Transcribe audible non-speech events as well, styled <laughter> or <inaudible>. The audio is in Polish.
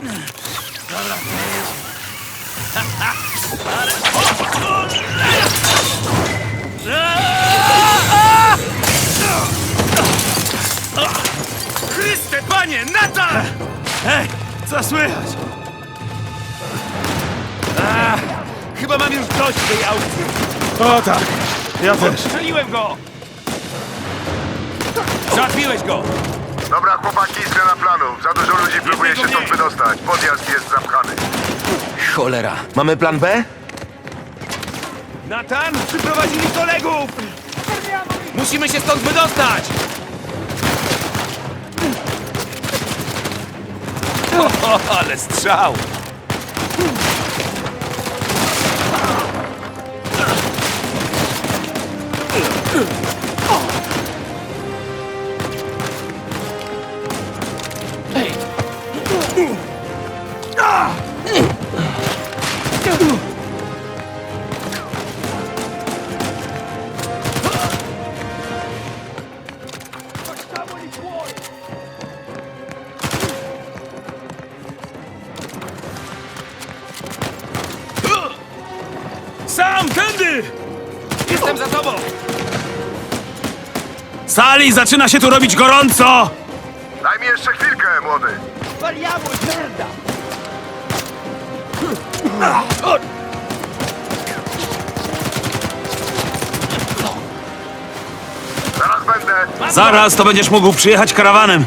Dobra, to jest. Chryste, panie, Natan! Hej, co słychać? Chyba mam już dość tej aukcji. O tak, ja też. Strzeliłem go! Załatwiłeś go! Dobra, chłopaki, zmiana planów. Za dużo ludzi próbuje się stąd wydostać. Podjazd jest zamkany. Cholera. Mamy plan B? Natan, przyprowadzili kolegów! Musimy się stąd wydostać! <laughs> O, ale strzał! Sam, tędy! Jestem za tobą! Sali, zaczyna się tu robić gorąco! Daj mi jeszcze chwilkę, młody. Zaraz będę. Zaraz to będziesz mógł przyjechać karawanem.